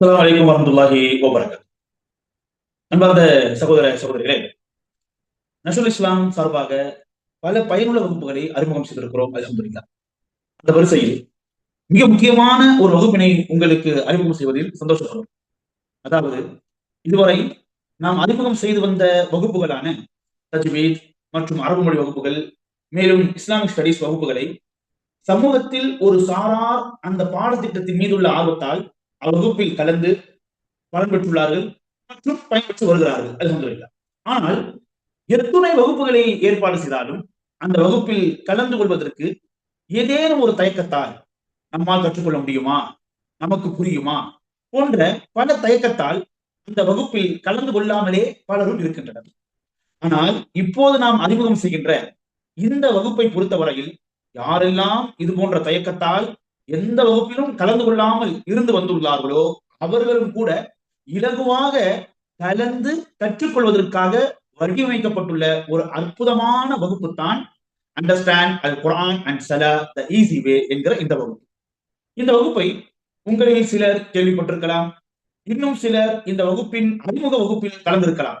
அலாம் அலைக்கும் வரமத்துல்லாஹி வபரகாத். அன்பார்ந்த சகோதர சகோதரிகளே நசுல் இஸ்லாம் சார்பாக பல பயனுள்ள வகுப்புகளை அறிமுகம் செய்திருக்கிறோம் அலமதுல்லா அந்த வரிசையில் மிக முக்கியமான ஒரு வகுப்பினை உங்களுக்கு அறிமுகம் செய்வதில் சந்தோஷப்படுறோம். அதாவது இதுவரை நாம் அறிமுகம் செய்து வந்த வகுப்புகளான தஜ்வீத் மற்றும் அரபு மொழி வகுப்புகள் மேலும் இஸ்லாமிக் ஸ்டடீஸ் வகுப்புகளை சமூகத்தில் ஒரு சாரார் அந்த பாடத்திட்டத்தின் மீதுள்ள ஆர்வத்தால் வகுப்பில் கலந்து பலன் பெற்றுள்ளார்கள் மற்றும் பயன்பெற்று வருகிறார்கள் அலமதுல்லா ஆனால் எத்துணை வகுப்புகளை ஏற்பாடு செய்தாலும் அந்த வகுப்பில் கலந்து கொள்வதற்கு ஏதேனும் ஒரு தயக்கத்தால் நம்மால் கற்றுக்கொள்ள முடியுமா? நமக்கு புரியுமா? போன்ற பல தயக்கத்தால் அந்த வகுப்பில் கலந்து கொள்ளாமலே பலரும் இருக்கின்றனர். ஆனால் இப்போது நாம் அறிமுகம் செய்கின்ற இந்த வகுப்பை பொறுத்தவரையில் யாரெல்லாம் இது போன்ற தயக்கத்தால் எந்த வகுப்பிலும் கலந்து கொள்ளாமல் இருந்து வந்துள்ளார்களோ அவர்களும் கூட இலகுவாக கலந்து கற்றுக்கொள்வதற்காக வடிவமைக்கப்பட்டுள்ள ஒரு அற்புதமான வகுப்பு தான் understand al Quran and salah the easy way என்கிற இந்த வகுப்பு. இந்த வகுப்பை உங்களில் சிலர் கேள்விப்பட்டிருக்கலாம். இன்னும் சிலர் இந்த வகுப்பின் அறிமுக வகுப்பில் கலந்திருக்கலாம்.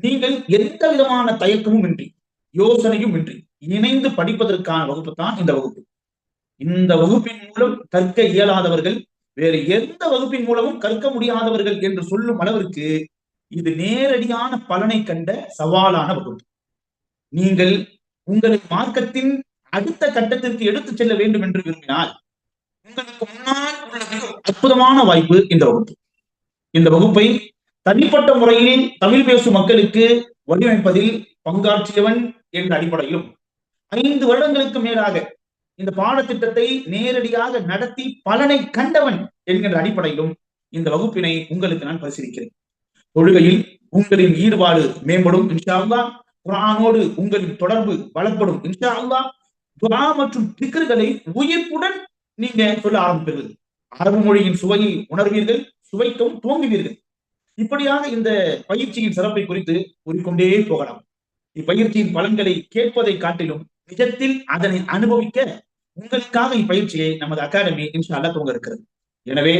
நீங்கள் எந்த விதமான தயக்கமும் இன்றி யோசனையும் இன்றி இணைந்து படிப்பதற்கான வகுப்பு தான் இந்த வகுப்பு. இந்த வகுப்பின் மூலம் கற்க இயலாதவர்கள் வேறு எந்த வகுப்பின் மூலமும் கற்க முடியாதவர்கள் என்று சொல்லும் அளவிற்கு இது நேரடியான பலனை கண்ட சவாலான வகுப்பு. நீங்கள் உங்களை மார்க்கத்தின் அடுத்த கட்டத்திற்கு எடுத்துச் செல்ல வேண்டும் என்று விரும்பினால் உங்களுக்கு முன்னால் உள்ள மிக அற்புதமான வாய்ப்பு இந்த வகுப்பு. இந்த வகுப்பை தனிப்பட்ட முறையில் தமிழ் பேசும் மக்களுக்கு வடிவமைப்பதில் பங்காற்றியவன் என்ற அடிப்படையிலும் ஐந்து வருடங்களுக்கு மேலாக இந்த பாடத்திட்டத்தை நேரடியாக நடத்தி பலனை கண்டவன் என்கின்ற அடிப்படையிலும் இந்த வகுப்பினை உங்களுக்கு நான் பரிசீலிக்கிறேன். தொழுகையில் உங்களின் ஈடுபாடு மேம்படும் இன்ஷா அல்லா குரானோடு உங்களின் தொடர்பு வளப்படும் இன்ஷா அல்லா துரா மற்றும் திக்கர்களை உயிர்ப்புடன் நீங்க சொல்ல ஆரம்பிப்பீர்கள். அரபு மொழியின் சுவையை உணர்வீர்கள் சுவைக்கவும் தோங்குவீர்கள் இப்படியாக இந்த பயிற்சியின் சிறப்பை குறித்து கூறிக்கொண்டே போகலாம். இப்பயிற்சியின் பலன்களை கேட்பதை காட்டிலும் நிஜத்தில் அதனை அனுபவிக்க உங்களுக்காக இப்பயிற்சியை நமது அகாடமி இன்ஷா அல்லா துவங்க இருக்கிறது. எனவே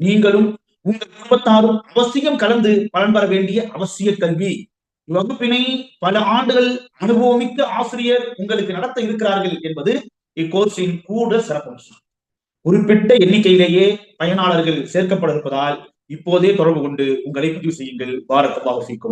நீங்களும் உங்கள் குடும்பத்தாரும் அவசியம் கலந்து பலன் பெற வேண்டிய அவசிய கல்வி. வகுப்பினை பல ஆண்டுகள் அனுபவமிக்க ஆசிரியர் உங்களுக்கு நடத்த இருக்கிறார்கள் என்பது இக்கோர்ஸின் கூட சிறப்பம்சம். குறிப்பிட்ட எண்ணிக்கையிலேயே பயனாளர்கள் சேர்க்கப்பட இருப்பதால் இப்போதே தொடர்பு கொண்டு உங்களை பதிவு செய்யுங்கள். பாரத் பாவசிக்கும்